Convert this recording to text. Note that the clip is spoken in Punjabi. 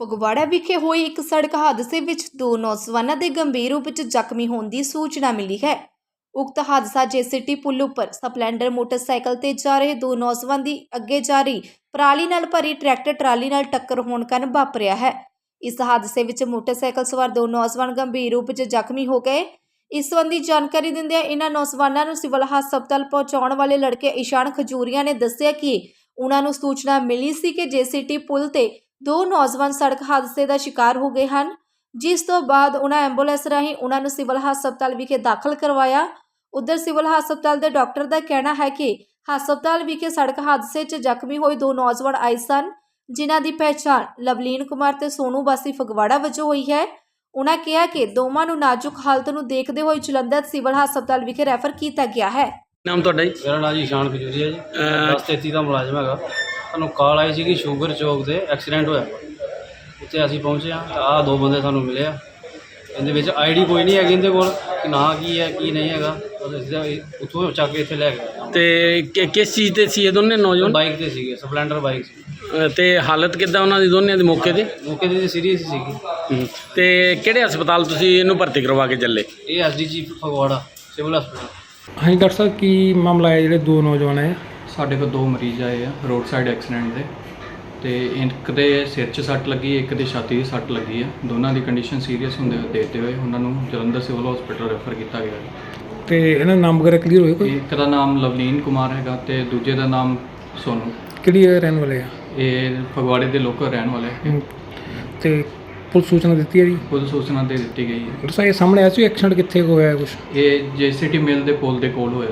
ਫਗਵਾੜਾ ਵਿਖੇ ਹੋਏ ਇੱਕ ਸੜਕ ਹਾਦਸੇ ਵਿੱਚ ਦੋ ਨੌਜਵਾਨਾਂ ਦੇ ਗੰਭੀਰ ਰੂਪ ਵਿੱਚ ਜ਼ਖਮੀ ਹੋਣ ਦੀ ਸੂਚਨਾ ਮਿਲੀ ਹੈ। ਉਕਤ ਹਾਦਸਾ ਜੇਸੀਟੀ ਪੁਲ ਉੱਪਰ ਸਪਲੈਂਡਰ ਮੋਟਰਸਾਈਕਲ ਤੇ ਜਾ ਰਹੇ ਦੋ ਨੌਜਵਾਨ ਦੀ ਅੱਗੇ ਜਾ ਰਹੀ ਪਰਾਲੀ ਨਾਲ ਭਰੀ ਟਰੈਕਟਰ ਟਰਾਲੀ ਨਾਲ ਟੱਕਰ ਹੋਣ ਕਾਰਨ ਵਾਪਰਿਆ ਹੈ। ਇਸ ਹਾਦਸੇ ਵਿੱਚ ਮੋਟਰਸਾਈਕਲ ਸਵਾਰ ਦੋ ਨੌਜਵਾਨ ਗੰਭੀਰ ਰੂਪ ਵਿੱਚ ਜ਼ਖਮੀ ਹੋ ਗਏ। ਇਸ ਸੰਬੰਧੀ ਜਾਣਕਾਰੀ ਦਿੰਦਿਆਂ ਇਹਨਾਂ ਨੌਜਵਾਨਾਂ ਨੂੰ ਸਿਵਲ ਹਸਪਤਾਲ ਪਹੁੰਚਾਉਣ ਵਾਲੇ ਲੜਕੇ ਇਸ਼ਾਨ ਖਜੂਰੀਆ ਨੇ ਦੱਸਿਆ ਕਿ ਉਹਨਾਂ ਨੂੰ ਸੂਚਨਾ ਮਿਲੀ ਸੀ ਕਿ ਜੇਸੀਟੀ ਪੁਲ ਤੇ ਦੋ ਨੌਜਵਾਨ ਸੜਕ ਹਾਦਸੇ ਦਾ ਸ਼ਿਕਾਰ ਹੋ ਗਏ ਹਨ ਜਿਸ ਤੋਂ ਬਾਅਦ ਉਹਨਾਂ ਐਂਬੂਲੈਂਸ ਰਾਹੀਂ ਉਹਨਾਂ ਨੂੰ ਸਿਵਲ ਹਸਪਤਾਲ ਵਿਖੇ ਦਾਖਲ ਕਰਵਾਇਆ। ਉਧਰ ਸਿਵਲ ਹਸਪਤਾਲ ਦੇ ਡਾਕਟਰ ਦਾ ਕਹਿਣਾ ਹੈ ਕਿ ਹਸਪਤਾਲ ਵਿਖੇ ਸੜਕ ਹਾਦਸੇ 'ਚ ਜ਼ਖਮੀ ਹੋਏ ਦੋ ਨੌਜਵਾਨ ਆਏ ਸਨ ਜਿਨ੍ਹਾਂ ਦੀ ਪਹਿਚਾਣ ਲਵਲੀਨ ਕੁਮਾਰ ਤੇ ਸੋਨੂ ਬਾਸੀ ਫਗਵਾੜਾ ਵਜੋਂ ਹੋਈ ਹੈ। ਉਹਨਾਂ ਕਿਹਾ ਕਿ ਦੋਵਾਂ ਨੂੰ ਨਾਜ਼ੁਕ ਹਾਲਤ ਨੂੰ ਦੇਖਦੇ ਹੋਏ ਜਲੰਧਰ ਸਿਵਲ ਹਸਪਤਾਲ ਵਿਖੇ ਰੈਫਰ ਕੀਤਾ ਗਿਆ ਹੈ। ਨਾਮ ਤੁਹਾਡਾ ਜੀ? ਮੇਰਾ ਨਾਮ ਜੀ ਸ਼ਾਨ ਖਜੂਰੀ ਹੈ ਜੀ। ਅਹ 1033 ਦਾ ਮੁਲਾਜ਼ਮ ਹੈਗਾ। ਸਾਨੂੰ ਕਾਲ ਆਈ ਸੀ ਕਿ ਸ਼ੂਗਰ ਚੌਕ ਦੇ ਐਕਸੀਡੈਂਟ ਹੋਇਆ। ਉੱਥੇ ਅਸੀਂ ਪਹੁੰਚੇ ਹਾਂ ਤਾਂ ਆਹ ਦੋ ਬੰਦੇ ਸਾਨੂੰ ਮਿਲੇ ਆ। ਇਹਦੇ ਵਿੱਚ ਆਈਡੀ ਕੋਈ ਨਹੀਂ ਹੈਗੀ ਇਹਦੇ ਕੋਲ ਕਿ ਨਾਂ ਕੀ ਹੈ ਕੀ ਨਹੀਂ ਹੈਗਾ। ਉਹ ਅਸੀਂ ਤਾਂ ਇਹ ਉੱਥੋਂ ਚੱਕ ਕੇ ਇੱਥੇ ਲੈ ਗਏ। ਤੇ ਕਿ- ਕਿਸ ਚੀਜ਼ ਤੇ ਸੀ ਇਹ ਦੋਨੇ ਨੌਜਵਾਨ? ਬਾਈਕ ਤੇ ਸੀਗੇ ਸਪਲੈਂਡਰ ਬਾਈਕ ਸੀ। ਅਹ ਤੇ ਹਾਲਤ ਕਿੱਦਾਂ ਉਹਨਾਂ ਦੀ ਦੋਨਿਆਂ ਦੀ ਮੌਕੇ ਤੇ? ਮੌਕੇ ਤੇ ਸੀਰੀਅਸ ਸੀਗੀ। ਹਮ, ਤੇ ਕਿਹੜੇ ਹਸਪਤਾਲ ਤੁਸੀਂ ਇਹਨੂੰ ਭਰਤੀ ਕਰਵਾ ਕੇ ਚੱਲੇ? ਇਹ ਐਸਡੀਜੀ ਫਗਵਾੜਾ ਸਿਵਲ ਹਸਪੀਟਲ ਹਾਂਜੀ ਡਾਕਟਰ ਸਾਹਿਬ ਕੀ ਮਾਮਲਾ ਹੈ? ਜਿਹੜੇ ਦੋ ਨੌਜਵਾਨ ਹੈ। ਸਾਡੇ ਕੋਲ ਦੋ ਮਰੀਜ਼ ਆਏ ਆ ਰੋਡ ਸਾਈਡ ਐਕਸੀਡੈਂਟ ਦੇ। ਤੇ ਇੱਕ ਦੇ ਸਿਰ 'ਚ ਸੱਟ ਲੱਗੀ ਇੱਕ ਦੇ ਛਾਤੀ 'ਚ ਸੱਟ ਲੱਗੀ ਆ। ਦੋਨਾਂ ਦੀ ਕੰਡੀਸ਼ਨ ਸੀਰੀਅਸ ਹੁੰਦੇ ਹੋਏ ਦੇਖਦੇ ਹੋਏ ਉਹਨਾਂ ਨੂੰ ਜਲੰਧਰ ਸਿਵਲ ਹਸਪੀਟਲ ਰੈਫਰ ਕੀਤਾ ਗਿਆ ਹੈ। ਤੇ ਇਹਨਾਂ ਦਾ ਨਾਮ ਵਗੈਰਾ ਕਲੀਅਰ ਹੋਏ ਕੋਈ? ਇੱਕ ਦਾ ਨਾਮ ਲਵਲੀਨ ਕੁਮਾਰ ਹੈਗਾ ਤੇ ਦੂਜੇ ਦਾ ਨਾਮ ਸੋਨੂ। ਕਿਹੜੀ ਜਗ੍ਹਾ ਰਹਿਣ ਵਾਲੇ ਆ? ਇਹ ਫਗਵਾੜੇ ਦੇ ਲੋਕਲ ਰਹਿਣ ਵਾਲੇ ਹਮ, ਤੇ ਪੁਲਿਸ ਸੂਚਨਾ ਦਿੱਤੀ ਹੈ ਜੀ? ਖੁਦ ਸੂਚਨਾ ਦੇ ਦਿੱਤੀ ਗਈ ਹੈ। ਡਾਕਟਰ ਸਾਹਿਬ ਇਹ ਸਾਹਮਣੇ ਆਇਆ ਸੀ ਐਕਸੀਡੈਂਟ ਕਿੱਥੇ ਕੁ ਹੋਇਆ ਕੁਝ ਇਹ ਜੇਸੀਟੀ ਮਿਲ ਦੇ ਪੁਲ ਦੇ ਕੋਲ ਹੋਇਆ।